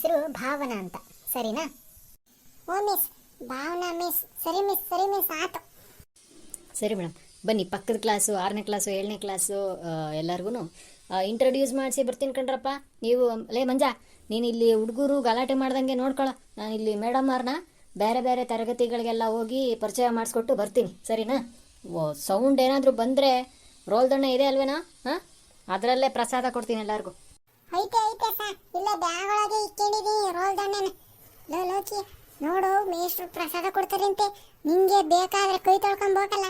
ಹೆಸರು ಭಾವನಾ ಅಂತ. ಸರಿನಾ? ಓ ಮಿಸ್, ಭಾವನಾ ಮಿಸ್, ಸರಿ ಮಿಸ್ ಸರಿ ಮಿಸ್, ಆತು. ಸರಿ ಮೇಡಮ್. ಬನ್ನಿ, ಪಕ್ಕದ ಕ್ಲಾಸು, ಆರನೇ ಕ್ಲಾಸು, ಏಳನೇ ಕ್ಲಾಸು ಎಲ್ಲರಿಗೂ ಇಂಟ್ರೊಡ್ಯೂಸ್ ಮಾಡಿಸಿ ಬರ್ತೀನಿ ಕಣ್ರಪ್ಪ. ನೀವು, ಲೇ ಮಂಜಾ, ನೀನು ಇಲ್ಲಿ ಹುಡುಗರು ಗಲಾಟೆ ಮಾಡ್ದಂಗೆ ನೋಡ್ಕೊಳ್ಳೋ ನಾನು ಇಲ್ಲಿ ಮೇಡಮ್ ಅವ್ರನ್ನ ಬೇರೆ ಬೇರೆ ತರಗತಿಗಳಿಗೆಲ್ಲ ಹೋಗಿ ಪರಿಚಯ ಮಾಡಿಸ್ಕೊಟ್ಟು ಬರ್ತೀನಿ. ಸರಿನಾ? ಓ ಸೌಂಡ್ ಏನಾದರೂ ಬಂದರೆ ರೋಲ್ದಣ್ಣ ಇದೆ ಅಲ್ವೇನಾ? ಹಾಂ? ಅದರಲ್ಲೇ ಪ್ರಸಾದ ಕೊಡ್ತೀನಿ ಎಲ್ಲರಿಗೂ. ಐತೆ ಐತೆ ಸಾ ಇಲ್ಲ ಬ್ಯಾಗ್ ಒಳಗೆ ಇಟ್ಕೊಂಡಿದ್ದೀನಿ ರೋಲ್ ದಂಡನ ಲೋ ಲೋಕಿ ನೋಡು ಮೇಷ್ಟ್ರು ಪ್ರಸಾದ ಕೊಡ್ತಾರಂತೆ ನಿಂಗೆ ಬೇಕಾದ್ರೆ ಕೈ ತೊಳ್ಕೊಂಬೋಕಲ್ಲ ಹೋಗಲ್ಲ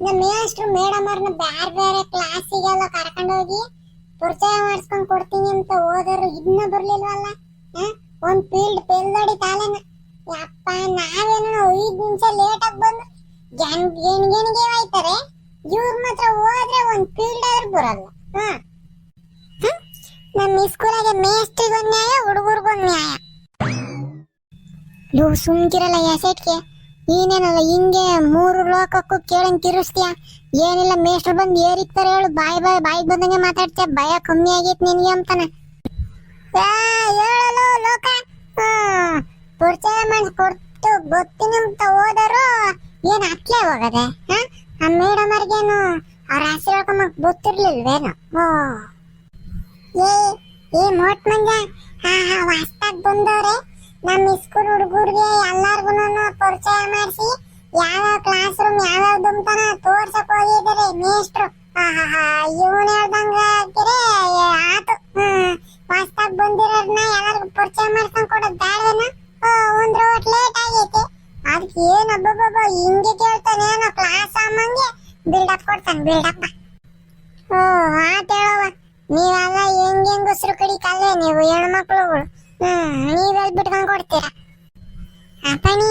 ನಮ್ಮ ಮೇಷ್ಟ್ರು ಮೇಡಮ್ ಅವ್ರನ್ನ ಬೇರೆ ಬೇರೆ ಕ್ಲಾಸಿಗೆಲ್ಲ ಕರ್ಕೊಂಡೋಗಿ ಪರಿಚಯ ಮಾಡಿಸ್ಕೊಂಡು ಕೊಡ್ತೀನಿ ಅಂತ ಹೋದರು ಇದನ್ನ ಬರ್ಲಿಲ್ವಲ್ಲ ಒಂದು ಒಂದ್ ಫೀಲ್ಡ್ ಪೆಲ್ಲಡಿ ತಾಲೆನ ಯಪ್ಪ ನಾವೇನೋ ಐದು ನಿಮಿಷ ಲೇಟ್ ಆಗಿ ಬಂದು ಗೆಣ್ ಗೆಣ್ ಗೆಣ್ಗೆ ಹೋಯ್ತಾರೆ ಇವ್ರ ಮಾತ್ರ ಹೋದ್ರೆ ಒಂದ್ ಫೀಲ್ಡ್ ಆದ್ರೂ ಬರಲ್ಲ. ಹಾ? ನಮ್ಮ ಸ್ಕೂಲಾಗೆ ಮೇಸ್ಟ್ರಿಗೊಂದ್ ನ್ಯಾಯ ಹುಡುಗರಿಗೊಂದ್ ನ್ಯಾಯ. ಲೋ, ಸುಮ್ಕಿರಲ್ಲ ಎಸೆಟ್ಗೆ ನೀನೇನಲ್ಲ ಹಿಂಗೆ ಮೂರು ಲೋಕಕ್ಕೂ ಕೇಳಂಗ್ ತಿರುಸ್ತೀಯ? ಏನಿಲ್ಲ ಮೇಷ್ಟ್ರು ಬಂದು ಏರಿಕ್ತಾರೆ ಹೇಳು, ಬಾಯಿ ಬಾಯಿ ಬಾಯ್ ಬಂದಂಗೆ ಮಾತಾಡ್ತೀಯ? ಭಯ ಕಮ್ಮಿ ಆಗೈತ್ ನಿನ್ಗೆ ಅಂತಾನೆ. ಹೇಳಲು ಲೋಕ. ಪರಿಚಯ ಕೊಟ್ಟು ಗೊತ್ತಿನ ಅಂತ ಹೋದರು, ಏನ್ ಅತ್ಲೆ ಹೋಗದೆ? ಹ? ಆ ಮೇಡಮ್ ಅವ್ರಿಗೇನು ಅವ್ರ ಆಸೆ ಹೇಳ್ಕೊಂಬಕ್ ಗೊತ್ತಿರ್ಲಿಲ್ವೇನು? ಓ. ಏ ಏ ಮೋಟ್ ಮಂಜ, ಹಾ ಹಾ ವಾಸ್ತಾಗ್ ಬಂದವ್ರೆ ನಮ್ಮ ಸ್ಕೂಲ್ ಹುಡುಗರಿಗೆ ಎಲ್ಲಾರ್ಗು ಪರಿಚಯ ಮಾಡಿಸಿ ಯಾವ ಕ್ಲಾಸ್ ರೂಮ್ ಯಾವ್ಯಾವ ದುಮ್ತನ ತೋರ್ಸಕ್ ಹೋಗಿದ್ದಾರೆ ಮೇಷ್ಟ್ರು? ಹಾ ಹಾ ಹಾ, ಇವನ್ ಹೇಳ್ದಂಗ ಹಾಕಿರೆ ಆತು. ಹ್ಮ್ ವಾಸ್ತಾಗ್ ಬಂದಿರೋರ್ನ ಎಲ್ಲಾರ್ಗು ಪರಿಚಯ ಮಾಡ್ಕೊಂಡ್ ಕೊಡೋದ್ ಬ್ಯಾಡ್ವೇನ ಓ ಅದಕ್ಕೆ ಏನ್ ಅಬ್ಬಬ್ಬಬ್ಬ, ಹಿಂಗೆ ಕೇಳ್ತಾನೆ ಏನೋ ಕ್ಲಾಸ್ ಅಮ್ಮಂಗೆ. ಬಿಲ್ಡಪ್ ಕೊಡ್ತಾನೆ ಅಪ್ ಓ ಆತ ಹೇಳವ ನೀವೆಲ್ಲ ಹೆಂಗ್ ಹೆಂಗ್ ಉಸಿರು ಕಡಿಕಲ್ವೇ ನೀವು ಹೆಣ್ಮಕ್ಳುಗಳು ಹ್ಮ್ ನೀವೆಲ್ ಬಿಟ್ಕೊಂಡ್ ಕೊಡ್ತೀರಾ? ಅಪ್ಪಣಿ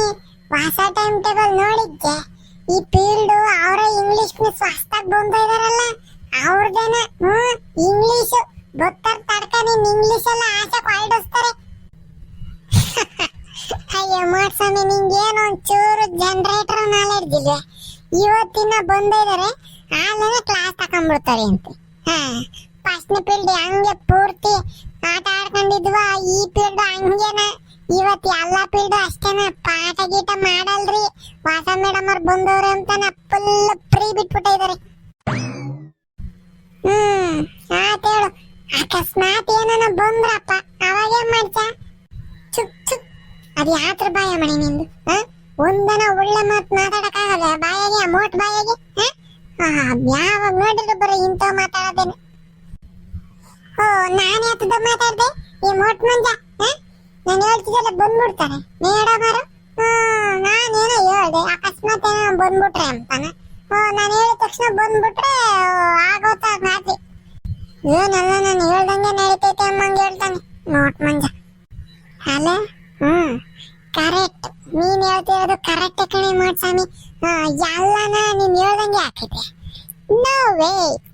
ಹೊಸ ಟೈಮ್ ಟೇಬಲ್ ನೋಡಿದ್ದೆ. ಈ ಫೀಲ್ಡ್ ಅವರ ಇಂಗ್ಲಿಷ್ ಮಿಸ್ ಹೊಸ್ದಾಗ್ ಬಂದಿದಾರಲ್ಲ ಅವ್ರದೇನ. ಹ್ಮ್ ಇಂಗ್ಲಿಷ್ ಒಂಚೂರು ಜನರೇಟರ್ ನಾಲೆಡ್ಜ್ ಇಲ್ಲ ಇವತ್ತಿನ ಬಂದಿದ್ದಾರೆ ಆಮೇಲೆ ಕ್ಲಾಸ್ ತಕೊಂಡ್ಬಿಡ್ತಾರೆ ಅಂತ. ಹಾ ಫಸ್ಟ್ನೇ ಪೀಲ್ಡ್ ಹಂಗೆ ಪೂರ್ತಿ ಆಟ ಆಡ್ಕೊಂಡಿದ್ವ. ಈ ಫೀಲ್ಡ್ ಹಂಗೇನ. ಇವತ್ತು ಎಲ್ಲ ಫೀಲ್ಡ್ ಅಷ್ಟೇನ. ಪಾಠ ಗೀಟ ಮಾಡಲ್ರಿ. ವಾಸ ಮೇಡಮ್ ಅವ್ರು ಬಂದವ್ರೆ ಅಂತಾನ ಫುಲ್ ಫ್ರೀ ಬಿಟ್ಬಿಟ್ಟಿದ್ದಾರೆ. ಹ್ಮ್, ಆತ ಹೇಳು. ಅಕಸ್ಮಾತ್ ಏನನ ಬಂದ್ರಪ್ಪ. ಅವಾಗೇನ್ ಮಾಡ್ತಾ ಚುಕ್ ಚುಕ್. ಅದು ಯಾತ್ರ ಬಾಯ ಮಣಿ ನಿಂದು, ಹ? ಒಂದನ ಒಳ್ಳೆ ಮಾತ್ ಮಾತಾಡಕ್ಕಾಗಲ್ಲ? ಬಾಯಾಗೆ ಮೋಟ್ ಬಾಯಾಗೆ ಯಾವಾಗ ನೋಡಿದ್ರು ಬರೀ ಇಂಥ ಮಾತಾಡೋದೇನೆ. ಓ, ನಾನು ಯಾತದ ಮಾತಾಡ್ದೆ? ಈ ಮೋಟ್ ಮಂಜ ನಾನು ಹೇಳ್ತಿದ್ದೆಲ್ಲ ಬಂದ್ಬಿಡ್ತಾರೆ ನೇಡ ಹ್ಮ್ ನಾನೇನೋ ಹೇಳ್ದೆ. ಅಕಸ್ಮಾತ್ ಏನೋ ಬಂದ್ಬಿಟ್ರೆ ಅಂತಾನೆ. ಓ, ನಾನು ಹೇಳಿದ ತಕ್ಷಣ ಬಂದ್ಬಿಟ್ರೆ ಆಗೋತ ಮಾತಿ ಏನಲ್ಲ ನಾನು ಹೇಳ್ದಂಗೆ ನಡೀತೈತೆ ಅಮ್ಮಂಗೆ ಹೇಳ್ತಾನೆ. ಮೋಟ್ ಮಂಜ. ಅಲ್ಲ ಹ್ಮ್. ಕರೆಕ್ಟ್. ನೀನ್ ಹೇಳ್ತಿರೋದು ಕರೆಕ್ಟ್ ಕಣೆ ಮಾಡ್ಸಾಮಿ ಎಲ್ಲಾನ ನೀನ್ ಹೇಳ್ದಂಗೆ ಹಾಕಿದ್ರೆ ನೋ ವೇ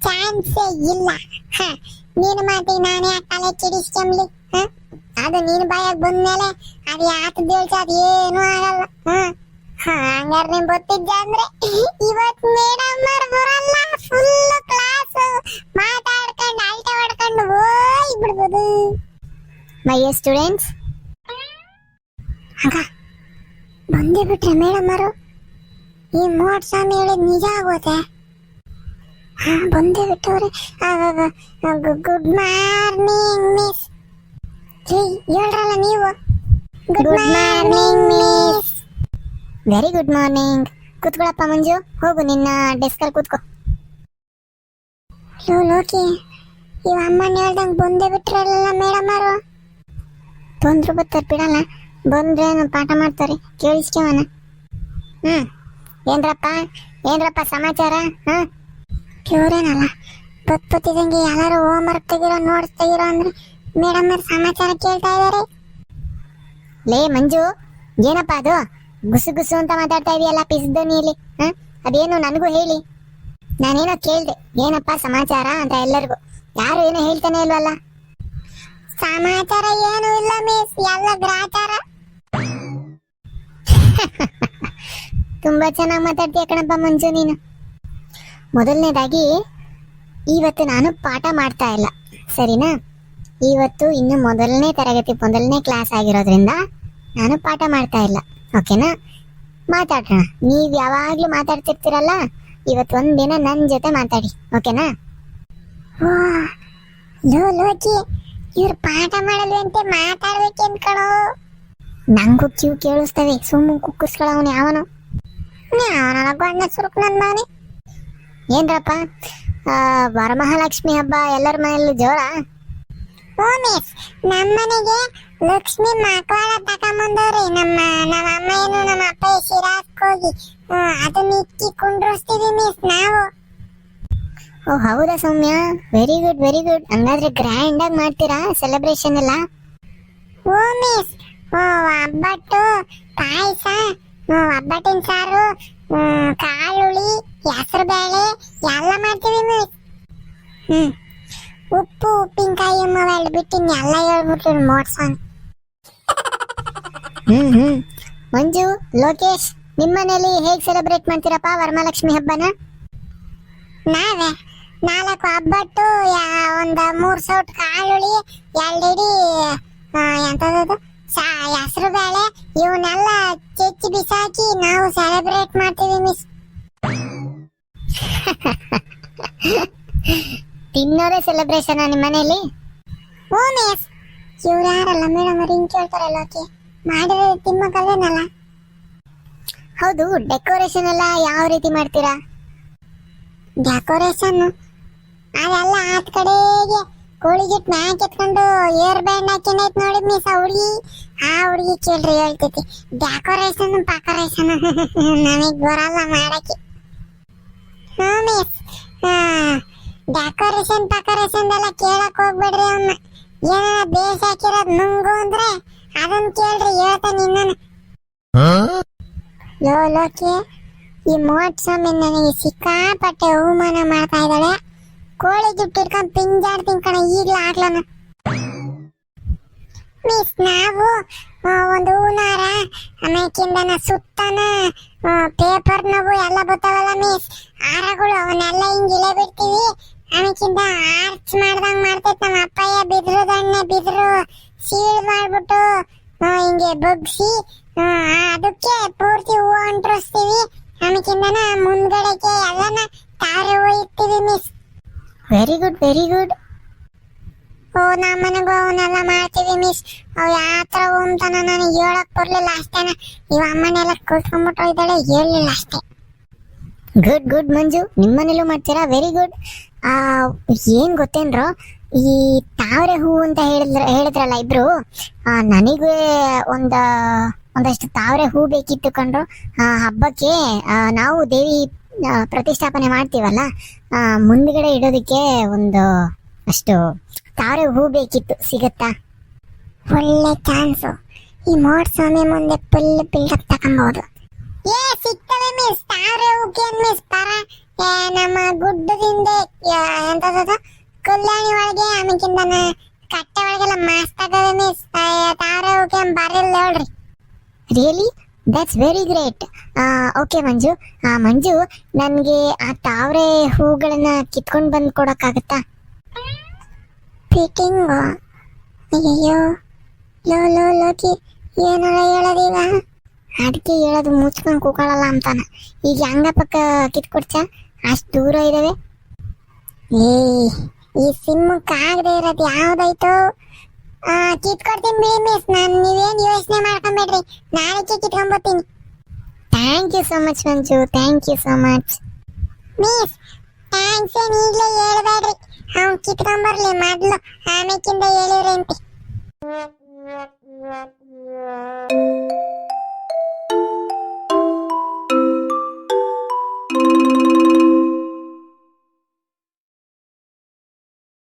ಚಾನ್ಸೇ ಇಲ್ಲ. ಹ, ನಿನ್ ಮಾತಿಗೆ ನಾನೇ ತಲೆ ಕೆಡಿಸ್ಕೊಂಬ್ಲಿ. ಹ? ಅದು ನೀನ್ ಬಾಯಾಗ ಬಂದ್ಮೇಲೆ ಅದು ಯಾತ ದೇಳ್ಸ ಅದು ಏನು ಆಗಲ್ಲ. ಹ ಹಂಗಾರೆ ನಿಮ್ ಗೊತ್ತಿದ್ದೆ ಅಂದ್ರೆ ಇವತ್ ಮೇಡಮ್ ಬರಲ್ಲ ಫುಲ್ ಕ್ಲಾಸ್ ಮಾತಾಡ್ಕೊಂಡು ಅಲ್ಟ ಹೊಡ್ಕೊಂಡು ಹೋಯ್ ಬಿಡ್ಬೋದು ಮೈ ಸ್ಟೂಡೆಂಟ್ಸ್ ಹಂಗ ಬಂದೇ ಬಿಟ್ರೆ ಮೇಡಮ್ ಅವರು ಈ ಮೋಟ್ ಸ್ವಾಮಿ ಹೇಳಿದ ನಿಜ ಆಗೋತೆ? ಹಾ ಬಂದೇ ಬಿಟ್ಟವ್ರೆ. ಗುಡ್ ಮಾರ್ನಿಂಗ್ ಮಿಸ್ ಹೇಳ್ರಲ್ಲ ನೀವು? Good morning miss very good morning ಕೂತ್ಕೊಳಪ್ಪ Manju ಹೋಗು ನಿನ್ನ ಡೆಸ್ಕಲ್ಲಿ ಕೂತ್ಕೋ. ಲೋ ಲೋಕಿ ಇವ ಅಮ್ಮನ ಹೇಳ್ದಂಗೆ ಬಂದೇ ಬಿಟ್ರಲ್ಲ ಮೇಡಮ್ ಅವರು ಬಂದ್ರು ಬರ್ತಾರೆ ಬಿಡಲ್ಲ. ಬಂದ್ರೆ ಪಾಠ ಮಾಡ್ತಾರೆ ಕೇಳಿಸ್ಕೊವನ? ಹ್ಮ್. ಏನ್ರಪ್ಪ? ಏನ್ರಪ್ಪ ಸಮಾಚಾರ? ಹ? ಕ್ಯೂರೇನಲ್ಲ ಬತ್ತಿದಂಗೆ ಎಲ್ಲಾರು ಹೋಮ್ ವರ್ಕ್ ತೆಗಿರೋ ನೋಟ್ಸ್ ತೆಗಿರೋ ಅಂದ್ರೆ ಮೇಡಮ್ ಅವ್ರ ಸಮಾಚಾರ ಕೇಳ್ತಾ ಇದಾರೆ. ಲೇ ಮಂಜು ಏನಪ್ಪ ಅದು? ಗುಸು ಗುಸು ಅಂತ ಮಾತಾಡ್ತಾ ಇದೆಯಲ್ಲ ಪಿಸ್ದನಿಯಲ್ಲಿ ಹ? ಅದೇನು ನನಗೂ ಹೇಳಿ? ನಾನೇನೋ ಕೇಳ್ದೆ ಏನಪ್ಪ ಸಮಾಚಾರ ಅಂತ ಎಲ್ಲರಿಗೂ. ಯಾರು ಏನೋ ಹೇಳ್ತಾನೆ ಇಲ್ವಲ್ಲ? ಸಮಾಚಾರ ಏನು ಇಲ್ಲ ಮಿಸ್ ಎಲ್ಲ ಗ್ರಾಚಾರ. ತುಂಬಾ ಚೆನ್ನಾಗಿ ಮಾತಾಡ್ತೀಯ ಕಣಪ್ಪ ಮಂಜು ನೀನು. ಮೊದಲನೇದಾಗಿ, ಇವತ್ತು ನಾನು ಪಾಠ ಮಾಡ್ತಾ ಇಲ್ಲ, ಸರಿನಾ? ಇವತ್ತು ಇನ್ನು ಮೊದಲನೇ ತರಗತಿ, ಮೊದಲನೇ ಕ್ಲಾಸ್ ಆಗಿರೋದ್ರಿಂದ ನಾನು ಪಾಠ ಮಾಡ್ತಾ ಇಲ್ಲ, ಓಕೆನಾ? ಮಾತಾಡೋಣ ನೀವು ಯಾವಾಗಲೂ ಮಾತಾಡ್ತಿರ್ತೀರಲ್ಲ, ಇವತ್ತು ಒಂದಿನ ನನ್ನ ಜೊತೆ ಮಾತಾಡಿ, ಓಕೆನಾ? ಲೋ, ಲೋಕಿ, ಇವ್ರು ಪಾಠ ಮಾಡಲ್ವಂತೆ ಮಾತಾಡ್ಬೇಕು ಅನ್ಕಣೋ ನಂಗೂ ಕ್ಯೂ ಕೇಳಿಸ್ತವೆ ಸುಮ್ಮನೆ ಕುಕ್ಕಿಸ್ಕೊಳ್ಳೋನು ಯಾವನು. ಯಾವನ ಗಂಡ ಸುರುಕ್ ನನ್ನ ಮಗನೇ ಏನ್ರಪ್ಪ? ವರಮಹಾಲಕ್ಷ್ಮಿ ಹಬ್ಬ ಎಲ್ಲರ ಮನೆಯಲ್ಲೂ ಜೋರ? ಓ ಮಿಸ್ ನಮ್ಮ ಮನೆಗೆ ಲಕ್ಷ್ಮಿ ಮಕ್ಕಳ ತಕೊಂಬಂದವ್ರಿ ನಮ್ಮ ನಮ್ಮ ಅಮ್ಮ ಏನು ನಮ್ಮ ಅಪ್ಪ ಶಿರಾಕ್ ಹೋಗಿ. ಅದನ್ನ ಇಕ್ಕಿ ಕುಂಡ್ರಸ್ತೀವಿ ಮಿಸ್ ನಾವು. ಓ ಹೌದಾ Soumya? Very good very good ಹಂಗಾದ್ರೆ ಗ್ರ್ಯಾಂಡ್ ಆಗಿ ಮಾಡ್ತೀರಾ ಸೆಲೆಬ್ರೇಷನ್ ಎಲ್ಲ? ಓ ಮಿಸ್ ಓ ಒಬ್ಬಟ್ಟು ಪಾಯಸ ಒಬ್ಬಟ್ಟಿನ ಸಾರು ಕಾಳುಳಿ ಹೆಸರು ಬೇಳೆ ಎಲ್ಲ ಮಾಡ್ತೀವಿ ಮಿಸ್ ಹ್ಮ್. ಉಪ್ಪು ಉಪ್ಪಿನಕಾಯಿ ಮೊಬೈಲ್ ಬಿಟ್ಟು ಎಲ್ಲ ಹೇಳ್ಬಿಟ್ರು ಮೋಡ್ಸೋನ್ ಹ್ಮ್ ಹ್ಮ್. ಮಂಜು ಲೋಕೇಶ್ ನಿಮ್ಮ ನಿಮ್ಮನೇಲಿ ಹೇಗೆ ಸೆಲೆಬ್ರೇಟ್ ಮಾಡ್ತೀರಪ್ಪ ವರಮಹಾಲಕ್ಷ್ಮಿ ಹಬ್ಬನ? ನಾವೇ? ನಾಲ್ಕು ಹಬ್ಬಟ್ಟು ಒಂದು ಮೂರು ಸೌಟ್ ಕಾಳುಳಿ ಎರಡಿಡಿ ಎಂತದದು? ಹೆಸರು ಬೇಳೆ ಇವನ್ನೆಲ್ಲ ಚೆಚ್ಚಿ ಬಿಸಾಕಿ ನಾವು ಸೆಲೆಬ್ರೇಟ್ ಮಾಡ್ತೀವಿ ಮಿಸ್ ತಿನ್ನೋದೇ ಸೆಲೆಬ್ರೇಷನ್ ನಿಮ್ಮ ಮನೆಯಲ್ಲಿ ಓ ಮಿಸ್ ಇವ್ರು ಯಾರಲ್ಲ? ಮೇಡಮ್ ಹಿಂಗ್ ಕೇಳ್ತಾರಲ್ಲ ಓಕೆ. ಮಾಡಿದ್ರೆ ತಿಮ್ಮಕ್ಕಲ್ವೇನಲ್ಲ ಹೌದು ಡೆಕೋರೇಷನ್ ಎಲ್ಲ ಯಾವ ರೀತಿ ಮಾಡ್ತೀರಾ? ಡೆಕೋರೇಷನ್ ಅದೆಲ್ಲ ಆದ ಕಡೆಗೆ ಕೋಳಿ ಗಿಟ್ ಮ್ಯಾಕ್ ಎತ್ಕೊಂಡು ಏರ್ ಬ್ಯಾಂಡ್ ಹಾಕಿನೈತ್ ನೋಡಿ ಮಿಸ್ ಆ ಹುಡುಗಿ. ಆ ಹುಡುಗಿ ಕೇಳ್ರಿ ಹೇಳ್ತೈತಿ. ಡೆಕೋರೇಷನ್ ಪಾಕೋರೇಷನ್ ನನಗ್ ಬರಲ್ಲ ಮಾಡಕ್ಕೆ. ಹಾ. ಮಿಸ್ ಡೆಕೋರೇಷನ್ ಪಾಕೋರೇಷನ್ ಎಲ್ಲ ಕೇಳಕ್ ಹೋಗ್ಬೇಡ್ರಿ ಅವನ್ನ ಏನಾರ ಬೇಸ್ ಹಾಕಿರೋದ್ ನುಂಗು ಅಂದ್ರೆ ಅದನ್ನ ಕೇಳ್ರಿ ಹೇಳ್ತಾನೆ ಇನ್ನನ ಲೋ ಲೋಕೆ. ಈ ಮೋಟ್ ಸ್ವಾಮಿ ನನಗೆ ಸಿಕ್ಕಾಪಟ್ಟೆ ಅವಮಾನ ಮಾಡ್ತಾ ಇದ್ದಾಳೆ. ಕೋಳಿ ಜುಟ್ಟು ಇಟ್ಕೊಂಡ್ ಪಿಂಜಾಡ್ತೀನಿ ಕಣ, ಈಗ್ಲೂ ಆಗ್ಲನ. ಮಿಸ್ ನಾವು ಒಂದು ಹೂನಾರ, ಆಮೇಕಿಂದನ ಸುತ್ತನ ಪೇಪರ್ ನಾವು ಎಲ್ಲ ಬರ್ತಾವಲ್ಲ ಮಿಸ್ ಹಾರಗಳು ಅವನ್ನೆಲ್ಲ ಹಿಂಗ್ ಇಳೆ ಬಿಡ್ತೀವಿ. ಆಮೇಕಿಂದ ಆರ್ಚ್ ಮಾಡ್ದಂಗ್ ಮಾಡ್ತೈತ್ ನಮ್ಮ ಅಪ್ಪಯ್ಯ, ಬಿದ್ರು ದಣ್ಣೆ, ಬಿದ್ರು ಸೀಳ್ ಮಾಡ್ಬಿಟ್ಟು ಹಿಂಗೆ ಬಗ್ಸಿ ಅದಕ್ಕೆ ಪೂರ್ತಿ ಹೂವು ಅಂಟ್ರಿಸ್ತೀವಿ. ಆಮೇಕಿಂದನ ಮುಂದ್ಗಡೆಗೆ ಎಲ್ಲನ ತಾರೆ ಇರ್ತೀವಿ miss very good very good ಓ ನಮ್ಮನೆಗೂ ಅವನ್ನೆಲ್ಲ ಮಾಡ್ತೀವಿ ಮಿಸ್ ಅವ್ ಯಾತ್ರ ಹೋಗ್ತಾನ ನನಗೆ ಹೇಳಕ್ ಬರ್ಲಿಲ್ಲ ಅಷ್ಟೇನ ಇವ ಅಮ್ಮನೆಲ್ಲ ಕೂತ್ಕೊಂಡ್ಬಿಟ್ಟು ಇದ್ದಾಳೆ ಹೇಳಲಿಲ್ಲ ಅಷ್ಟೇ. Good good Manju. ನಿಮ್ಮನೇಲೂ ಮಾಡ್ತೀರಾ? ವೆರಿ ಗುಡ್ ಆ ಏನ್ ಗೊತ್ತೇನ್ರೋ ಈ ತಾವರೆ ಹೂ ಅಂತ ಹೇಳಿದ್ರ ಹೇಳಿದ್ರಲ್ಲ ಇಬ್ರು? ನನಗೆ ಒಂದ ಒಂದಷ್ಟು ತಾವರೆ ಹೂ ಬೇಕಿತ್ತು ಕಂಡ್ರು ಹಬ್ಬಕ್ಕೆ ನಾವು ದೇವಿ ಪ್ರತಿಷ್ಠಾಪನೆ ಮಾಡ್ತೀವಲ್ಲ ಮುಂದ್ಗಡೆ ಇಡೋದಕ್ಕೆ ಒಂದು ಅಷ್ಟು ತಾವರೆ ಹೂ ಬೇಕಿತ್ತು ಸಿಗತ್ತಾ? ಒಳ್ಳೆ ಚಾನ್ಸು ಈ ಮೋಡ್ ಸ್ವಾಮಿ ಮುಂದೆ ಫುಲ್ ಬಿಲ್ಡಪ್ ತಕೊಂಬಹುದು ಏ ಸಿಗ್ತವೆ ಮಿಸ್ ತಾವರೆ ಹೂಕೆ ಮಿಸ್ ಏ, ನಮ್ಮ ಗುಡ್ಡದಿಂದ ಎಂತದ ಕಲ್ಯಾಣಿ ಒಳಗೆ ಆಮೇಕಿಂದ ಕಟ್ಟೆ ಒಳಗೆಲ್ಲ ಮಸ್ತ್ ಆಗವೆ ಮಿಸ್ ತಾವರೆ ಹೂಕೆ ಬರಲ್ಲ ನೋಡ್ರಿ. Really that's very great okay Manju. Manju, ನನಗೆ ಆ ತಾವರೆ ಹೂಗಳನ್ನ ಕಿತ್ಕೊಂಡು ಬಂದು ಕೊಡೋಕ್ಕಾಗತ್ತಾ? ಫಿಟ್ಟಿಂಗ್ ಅಯ್ಯಯ್ಯೋ. ಲೋ ಲೋ, ಲೋಕಿ, ಏನಾರ ಹೇಳೋದೀಗ ಅದಕ್ಕೆ ಹೇಳೋದು ಮುಚ್ಕೊಂಡು ಕೂಕೊಳ್ಳಲ್ಲ ಅಂತಾನೆ. ಈಗ ಹಂಗ ಪಕ್ಕ ಕಿತ್ಕೊಡ್ಚ? ಅಷ್ಟು ದೂರ ಇದಾವೆ. ಏ ಈ ಸಿಮ್ಮಕ್ಕಾಗದೆ ಇರೋದು ಯಾವ್ದಾಯ್ತು? ಕಿತ್ಕೊಡ್ತೀನಿ ಬಿಡಿ ಮಿಸ್ ನಾನು ನೀವೇನು ಯೋಚನೆ ಮಾಡ್ಕೊಂಬೇಡ್ರಿ ನಾಳೆಗೆ ಕಿತ್ಕೊಂಡ್ಬರ್ತೀನಿ thank you so much Manju thank you so much miss thanks ಏನು ಈಗಲೇ ಹೇಳ್ಬೇಡ್ರಿ ಅವ್ನು ಕಿತ್ಕೊಂಬರ್ಲಿ ಮೊದ್ಲು ಆಮೇಕಿಂದ ಹೇಳಿವ್ರಿ ಅಂತೆ